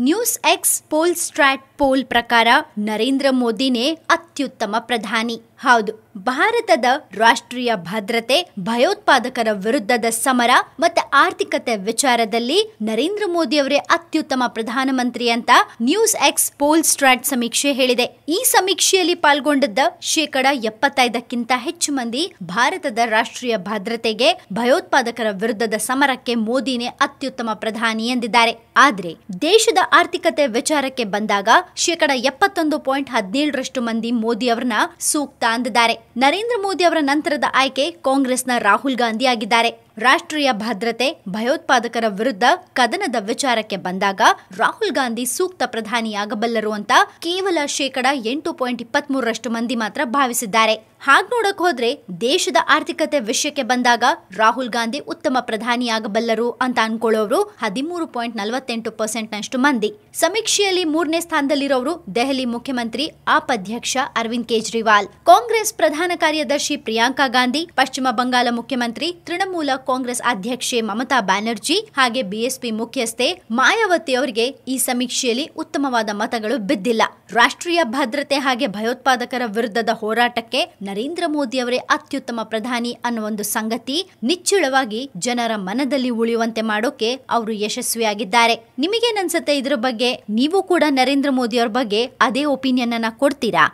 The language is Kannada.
ನ್ಯೂಸ್ ಎಕ್ಸ್ ಪೋಲ್ ಪ್ರಕಾರ ನರೇಂದ್ರ ಮೋದಿನೇ ಅತ್ಯುತ್ತಮ ಪ್ರಧಾನಿ. ಹೌದು, ಭಾರತದ ರಾಷ್ಟ್ರೀಯ ಭದ್ರತೆ, ಭಯೋತ್ಪಾದಕರ ವಿರುದ್ಧದ ಸಮರ ಮತ್ತೆ ಆರ್ಥಿಕತೆ ವಿಚಾರದಲ್ಲಿ ನರೇಂದ್ರ ಮೋದಿ ಅವರೇ ಅತ್ಯುತ್ತಮ ಪ್ರಧಾನಮಂತ್ರಿ ಅಂತ ನ್ಯೂಸ್ ಎಕ್ಸ್ ಪೋಲ್ ಸ್ಟ್ರಾಟ್ ಸಮೀಕ್ಷೆ ಹೇಳಿದೆ. ಈ ಸಮೀಕ್ಷೆಯಲ್ಲಿ ಪಾಲ್ಗೊಂಡಿದ್ದ ಶೇಕಡ ಎಪ್ಪತ್ತೈದಕ್ಕಿಂತ ಹೆಚ್ಚು ಮಂದಿ ಭಾರತದ ರಾಷ್ಟ್ರೀಯ ಭದ್ರತೆಗೆ, ಭಯೋತ್ಪಾದಕರ ವಿರುದ್ಧದ ಸಮರಕ್ಕೆ ಮೋದಿನೇ ಅತ್ಯುತ್ತಮ ಪ್ರಧಾನಿ ಎಂದಿದ್ದಾರೆ. ಆದ್ರೆ ದೇಶದ ಆರ್ಥಿಕತೆ ವಿಚಾರಕ್ಕೆ ಬಂದಾಗ ಶೇಕಡ ಎಪ್ಪತ್ತೊಂದು ಪಾಯಿಂಟ್ ಹದಿನೇಳರಷ್ಟು ಮಂದಿ ಮೋದಿ ಅವರನ್ನ ಸೂಕ್ತ ಅಂದಿದ್ದಾರೆ. ನರೇಂದ್ರ ಮೋದಿ ಅವರ ನಂತರದ ಆಯ್ಕೆ ಕಾಂಗ್ರೆಸ್ನ ರಾಹುಲ್ ಗಾಂಧಿ ಆಗಿದ್ದಾರೆ ರಾಷ್ಟ್ರೀಯ ಭದ್ರತೆ, ಭಯೋತ್ಪಾದಕರ ವಿರುದ್ಧ ಕದನದ ವಿಚಾರಕ್ಕೆ ಬಂದಾಗ ರಾಹುಲ್ ಗಾಂಧಿ ಸೂಕ್ತ ಪ್ರಧಾನಿಯಾಗಬಲ್ಲರು ಅಂತ ಕೇವಲ ಶೇಕಡ ಎಂಟು ಪಾಯಿಂಟ್ ಇಪ್ಪತ್ತ್ ಮೂರರಷ್ಟು ಮಂದಿ ಮಾತ್ರ ಭಾವಿಸಿದ್ದಾರೆ. ಹಾಗ್ ನೋಡಕ್ ಹೋದ್ರೆ ದೇಶದ ಆರ್ಥಿಕತೆ ವಿಷಯಕ್ಕೆ ಬಂದಾಗ ರಾಹುಲ್ ಗಾಂಧಿ ಉತ್ತಮ ಪ್ರಧಾನಿಯಾಗಬಲ್ಲರು ಅಂತ ಅನ್ಕೊಳ್ಳೋರು ಹದಿಮೂರು ಪಾಯಿಂಟ್ ನಲವತ್ತೆಂಟು ಪರ್ಸೆಂಟ್ ನಷ್ಟು ಮಂದಿ. ಸಮೀಕ್ಷೆಯಲ್ಲಿ ಮೂರನೇ ಸ್ಥಾನದಲ್ಲಿರೋರು ದೆಹಲಿ ಮುಖ್ಯಮಂತ್ರಿ ಆಪ್ ಅಧ್ಯಕ್ಷ ಅರವಿಂದ್ ಕೇಜ್ರಿವಾಲ್. ಕಾಂಗ್ರೆಸ್ ಪ್ರಧಾನ ಕಾರ್ಯದರ್ಶಿ ಪ್ರಿಯಾಂಕಾ ಗಾಂಧಿ, ಪಶ್ಚಿಮ ಬಂಗಾಳ ಮುಖ್ಯಮಂತ್ರಿ, ತೃಣಮೂಲ ಕಾಂಗ್ರೆಸ್ ಅಧ್ಯಕ್ಷೆ ಮಮತಾ ಬ್ಯಾನರ್ಜಿ ಹಾಗೆ ಬಿಎಸ್ಪಿ ಮುಖ್ಯಸ್ಥೆ ಮಾಯಾವತಿ ಅವರಿಗೆ ಈ ಸಮೀಕ್ಷೆಯಲ್ಲಿ ಉತ್ತಮವಾದ ಮತಗಳು ಬಿದ್ದಿಲ್ಲ. ರಾಷ್ಟ್ರೀಯ ಭದ್ರತೆ ಹಾಗೆ ಭಯೋತ್ಪಾದಕರ ವಿರುದ್ಧದ ಹೋರಾಟಕ್ಕೆ ನರೇಂದ್ರ ಮೋದಿ ಅವರೇ ಅತ್ಯುತ್ತಮ ಪ್ರಧಾನಿ ಅನ್ನೋ ಒಂದು ಸಂಗತಿ ನಿಚ್ಚಳವಾಗಿ ಜನರ ಮನದಲ್ಲಿ ಉಳಿಯುವಂತೆ ಮಾಡೋಕೆ ಅವರು ಯಶಸ್ವಿಯಾಗಿದ್ದಾರೆ. ನಿಮಗೇನನ್ಸುತ್ತೆ ಇದ್ರ ಬಗ್ಗೆ? ನೀವು ಕೂಡ ನರೇಂದ್ರ ಮೋದಿ ಅವರ ಬಗ್ಗೆ ಅದೇ ಒಪಿನಿಯನ್ ಅನ್ನ ಕೊಡ್ತೀರಾ?